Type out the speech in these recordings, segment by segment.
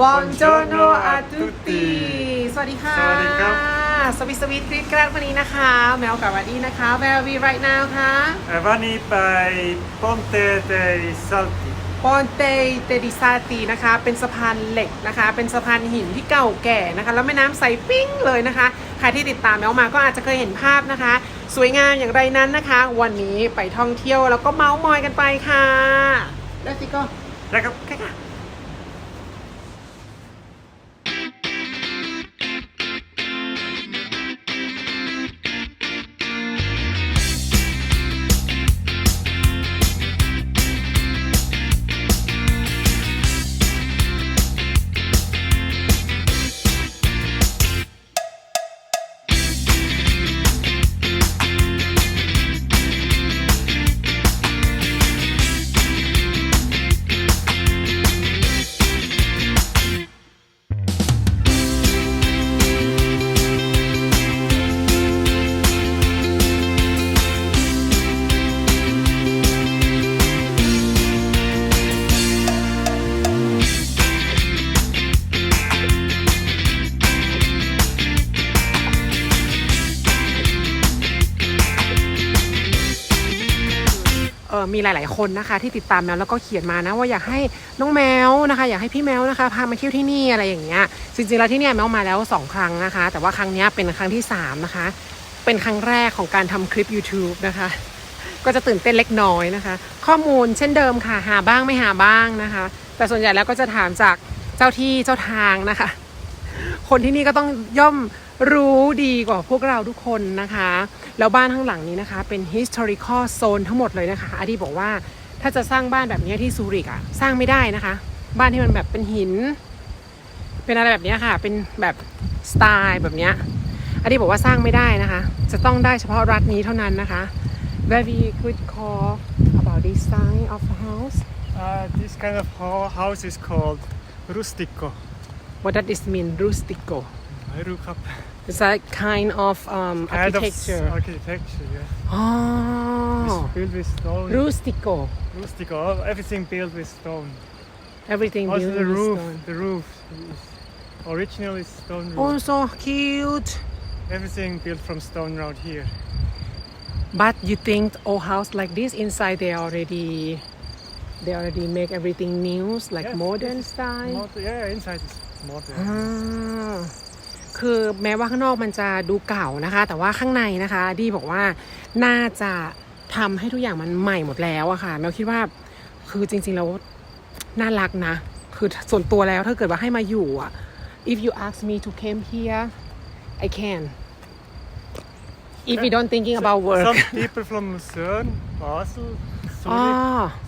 Buongiorno a tutti สวัสดีค่ะสวัสดีครับ สวิสสวิตกรีดกราดวันนี้นะคะ แมวกับวันนี้นะคะ Where are we right now คะ Avani by Ponte dei Salti. ปอนเตเตดิซาตีนะคะ เป็นสะพานเหล็กนะคะ เป็นสะพานหินที่เก่าแก่นะคะ แล้วแม่น้ำใสปิ้งเลยนะคะ ใครที่ติดตามแมวมาก็อาจจะเคยเห็นภาพนะคะ สวยงามอย่างไรนั้นนะคะ วันนี้ไปท่องเที่ยวแล้วก็เมาส์มอยกันไปค่ะ แล้วสิก็ Jacob. ค่ะเออ มีหลาย ๆ คนนะคะ ที่ติดตามแมวแล้วก็เขียนมานะ ว่าอยากให้น้องแมวนะคะ อยากให้พี่แมวนะคะพามาเที่ยวที่นี่อะไรอย่างเงี้ยจริง ๆ แล้วที่เนี่ยแมวมาแล้ว 2 ครั้งนะคะ แต่ว่าครั้งนี้เป็นครั้งที่ 3 นะคะ เป็นครั้งแรกของการทำคลิป YouTube นะคะ ก็จะตื่นเต้นเล็กน้อยนะคะ ข้อมูลเช่นเดิมค่ะ หาบ้างไม่หาบ้างนะคะ แต่ส่วนใหญ่แล้วก็จะถามจากเจ้าที่เจ้าทางนะคะ คนที่นี่ก็ต้องย่อม รู้ดีกว่าพวกเราทุกคนนะคะ แล้วบ้านข้างหลังนี้นะคะ เป็น historical zone ทั้งหมดเลยนะคะอาดีบอกว่าถ้าจะสร้างบ้านแบบนี้ที่ซูริกอะสร้างไม่ได้นะคะ บ้านที่มันแบบเป็นหิน เป็นอะไรแบบเนี้ยค่ะ เป็นแบบสไตล์แบบเนี้ยอาดีบอกว่าสร้างไม่ได้นะคะ จะต้องได้เฉพาะรัฐนี้เท่านั้นนะคะ very good call about design of the house Uh, this kind of ho- house is called rustico. what does this mean rustico Rukap. It's that kind of um, kind architecture. Of architecture, yeah. Oh. Built with stone. Rustico. Rustico. Everything built with stone. Everything also built the with roof, stone. The roof. Is originally stone roof. Oh, so cute. Everything built from stone around here. But you think old house like this inside they already they already make everything new, like yes, modern style. Mod yeah, inside is modern. Ah. คือแม้ว่าข้างนอกมันจะดูเก่านะคะ แต่ว่าข้างในนะคะดีบอกว่าน่าจะทำให้ทุกอย่างมันใหม่หมดแล้วอะค่ะแมวคิดว่าคือจริงๆแล้วน่ารักนะ คือส่วนตัวแล้วถ้าเกิดว่าให้มาอยู่อะ if you ask me to came here I can if you don't thinking about work Some people from Lucerne, Basel, อ๋อ Zurich,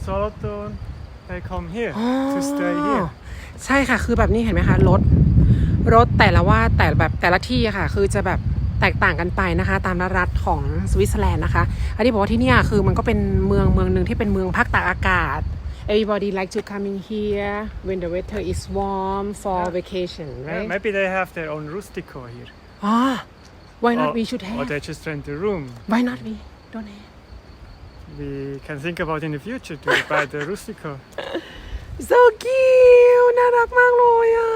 Solothurn, they come here to stay อ๋อ here. ใช่ค่ะ คือแบบนี้เห็นไหมคะรถ รถแต่ละว่าแต่แบบแต่ละที่อะค่ะ คือจะแบบแตกต่างกันไปนะคะ ตามรัฐของสวิตเซอร์แลนด์นะคะ อันนี้บอกว่าที่เนี่ยคือมันก็เป็นเมืองเมืองหนึ่งที่เป็นเมืองภาคตากอากาศ everybody like to coming here when the weather is warm for Yeah. vacation Yeah, right maybe they have their own rustico here. อ๋อ why not or, we should or have they just rent a room. why not we don't have We can think about in the future to buy the rustico. so cute น่ารักมากเลยอะ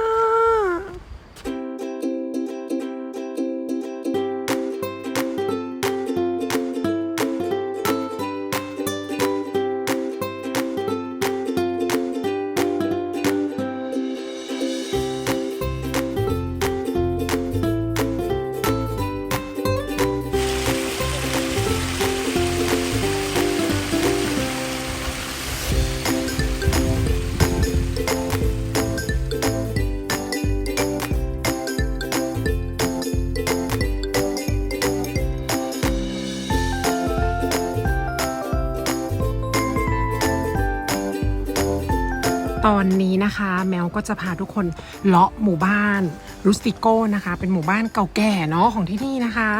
ตอนนี้นะคะ แมวก็จะพาทุกคนเลาะหมู่บ้านรูสติโก้นะคะ เป็นหมู่บ้านเก่าแก่เนาะของที่นี่นะคะ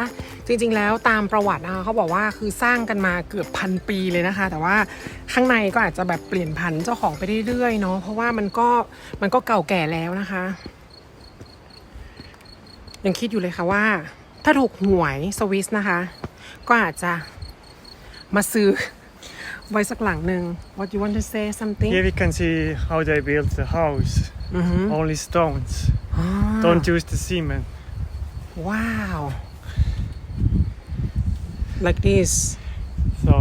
จริงๆแล้วตามประวัตินะคะเขาบอกว่าคือสร้างกันมาเกือบพันปีเลยนะคะ แต่ว่าข้างในก็อาจจะแบบเปลี่ยนผันเจ้าของไปเรื่อยๆเนาะเพราะว่ามันก็มันก็เก่าแก่แล้วนะคะ ยังคิดอยู่เลยค่ะว่า ถ้าถูกหวยสวิสนะคะ ก็อาจจะมาซื้อ ไว้สักหลังหนึ่ง What you want to say something Here we can see how they built the house. อือหือ Only stones. อ่า Don't use the cement. Wow like this So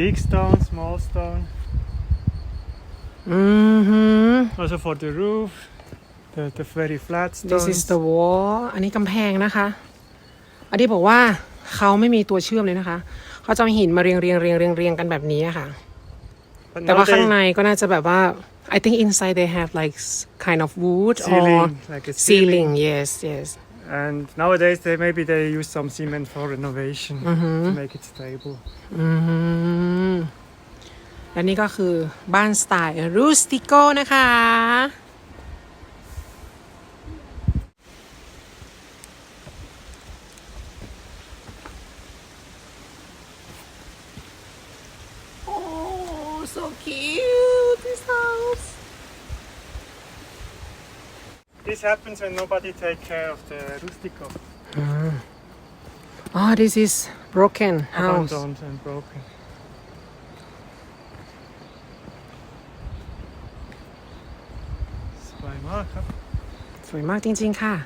big stone, small stone. อือหือ Also for the roof, the, the very flat stones. This is the wall อันนี้กำแพงนะคะ อันนี้บอกว่าเขาไม่มีตัวเชื่อมเลยนะคะ เขาจะเอาหินมาเรียงเรียงเรียงเรียงเรียงกันแบบนี้อะค่ะ But แต่ now ว่าข้าง they ในก็น่าจะแบบว่า I think inside they have like s- kind of wood or ceiling, like a ceiling yes yes And nowadays they maybe they use some cement for renovation to make it stable. อืมและนี่ก็คือบ้านสไตล์รูสติโกนะคะ this happens when nobody takes care of the rustico. Ah, oh, this is broken house. Abandoned and broken. Soi Martin Jinka.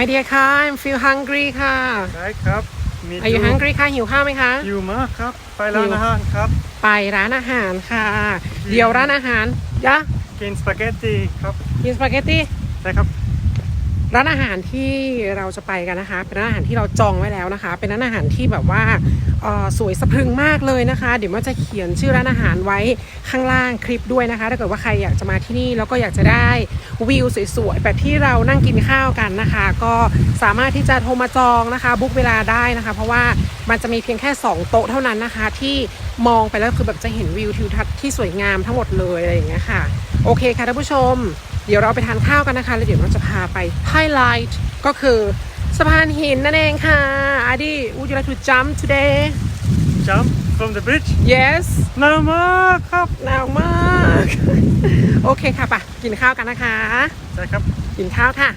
มากครับสวยมากจริงๆค่ะไม่ดีค่ะ I'm feel hungry ค่ะได้ครับ มี Are you hungry ค่ะหิวข้าวไหมคะหิวมากครับ ไปร้านหิวอาหารครับ ไปร้านอาหารค่ะ เดี๋ยวร้านอาหารยะกินสปาเกตตีครับ กินสปาเกตตี้ได้ครับ ร้านอาหารที่เราจะไปกันนะคะ เป็นร้านอาหารที่เราจองไว้แล้วนะคะ เป็นร้านอาหารที่แบบว่าสวยสะพรึงมากเลยนะคะ เดี๋ยวมันจะเขียนชื่อร้านอาหารไว้ข้างล่างคลิปด้วยนะคะ ถ้าเกิดว่าใครอยากจะมาที่นี่แล้วก็อยากจะได้วิวสวยๆแบบที่เรานั่งกินข้าวกันนะคะ ก็สามารถที่จะโทรมาจองนะคะบุ๊กเวลาได้นะคะ เพราะว่ามันจะมีเพียงแค่ 2 โต๊ะเท่านั้นนะคะ ที่มองไปแล้วคือแบบจะเห็นวิวทิวทัศน์ที่สวยงามทั้งหมดเลยอะไรอย่างเงี้ยค่ะ โอเคค่ะท่านผู้ชม เดี๋ยวเราไปทานข้าวกันนะคะ แล้วเดี๋ยวเราจะพาไปไฮไลท์ก็คือสะพานหินนั่นเองค่ะอาดี would you like to jump today jump from the bridge yes หนาวมากครับหนาวมาก โอเคค่ะปะกินข้าวกันนะคะได้ครับ กินข้าวค่ะ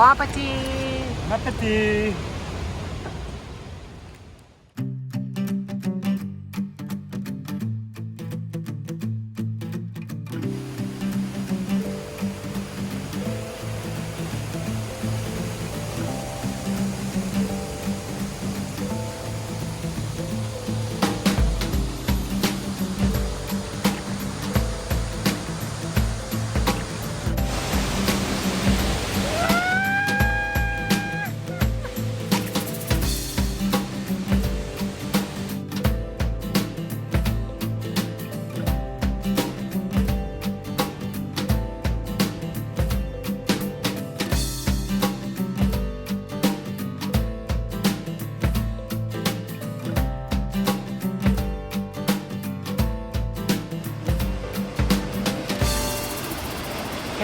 บอ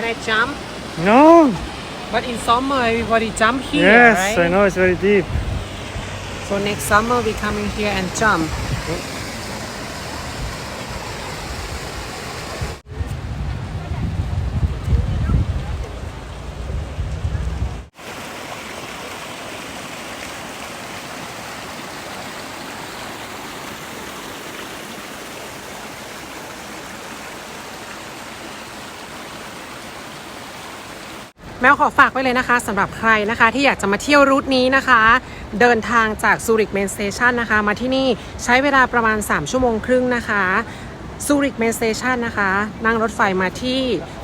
I jump? No. But in summer everybody jump here yes, right? I know it's very deep. so next summer we coming here and jump วขอฝากไว้เลยนะคะสำหรับใครนะคะที่อยากจะมาเที่ยวรูทนี้นะคะ เดินทางจากซูริกเมนสเตชันนะคะมาที่นี่ใช้เวลาประมาณ 3 ชั่วโมงครึ่งนะคะซูริกเมนสเตชันนะคะ นั่งรถไฟมาที่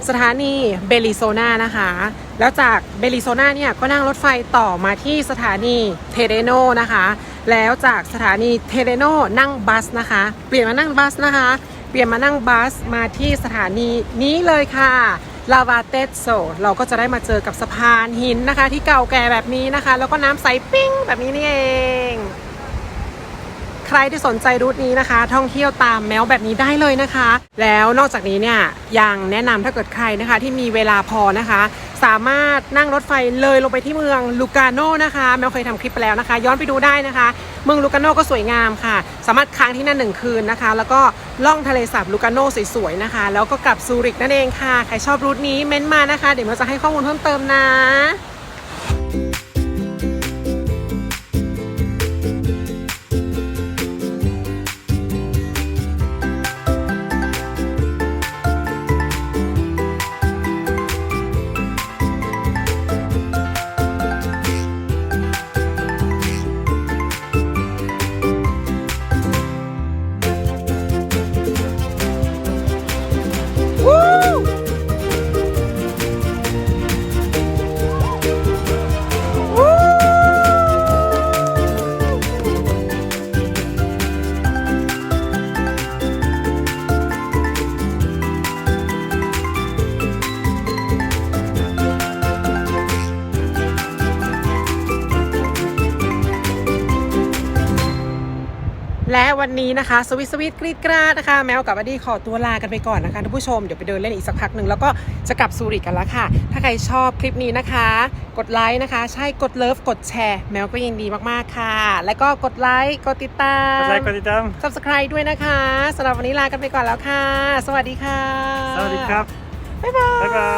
สถานีเบลิโซนานะคะ แล้วจากเบลิโซนาเนี่ยก็นั่งรถไฟต่อมาที่สถานีเทเรโนนะคะ แล้วจากสถานีเทเรโนนั่งบัสนะคะ เปลี่ยนมานั่งบัสนะคะ เปลี่ยนมานั่งบัสมาที่สถานีนี้เลยค่ะ ลาวาเตโซเราก็จะได้มาเจอกับสะพานหินนะคะ ที่เก่าแก่แบบนี้นะคะ แล้วก็น้ำใสปิ้งแบบนี้นี่เอง ใครที่สนใจรูทนี้นะคะ ท่องเที่ยวตามแมวแบบนี้ได้เลยนะคะ แล้วนอกจากนี้เนี่ยยังแนะนำถ้าเกิดใครนะคะ ที่มีเวลาพอนะคะ สามารถนั่งรถไฟเลยลงไปที่เมืองลูกาโนนะคะแมวเคยทำคลิปไปแล้วนะคะ ย้อนไปดูได้นะคะ เมืองลูกาโนก็สวยงามค่ะ สามารถค้างที่นั่นหนึ่งคืนนะคะ แล้วก็ ล่องทะเลสาบลูกาโนสวยๆนะคะ แล้วก็กลับซูริกนั่นเองค่ะ ใครชอบรูทนี้เม้นต์มานะคะ เดี๋ยวเราจะให้ข้อมูลเพิ่มเติมนะ และวันนี้นะคะสวิตสวิตกรีดกราดนะคะ แมวกับอดีขอตัวลากันไปก่อนนะคะท่านผู้ชมเดี๋ยวไปเดินเล่นอีกสักพักหนึ่งแล้วก็จะกลับซูริกกันแล้วค่ะ ถ้าใครชอบคลิปนี้นะคะ กดไลค์นะคะ ใช่กดเลิฟกดแชร์ แมวก็ยินดีมากๆค่ะ แล้วก็กดไลค์กดติดตาม Gott like, gott i dam. subscribe ด้วยนะคะสำหรับวันนี้ลากันไปก่อนแล้วค่ะ สวัสดีค่ะ Sawadee krab. บ๊ายบาย Bye bye.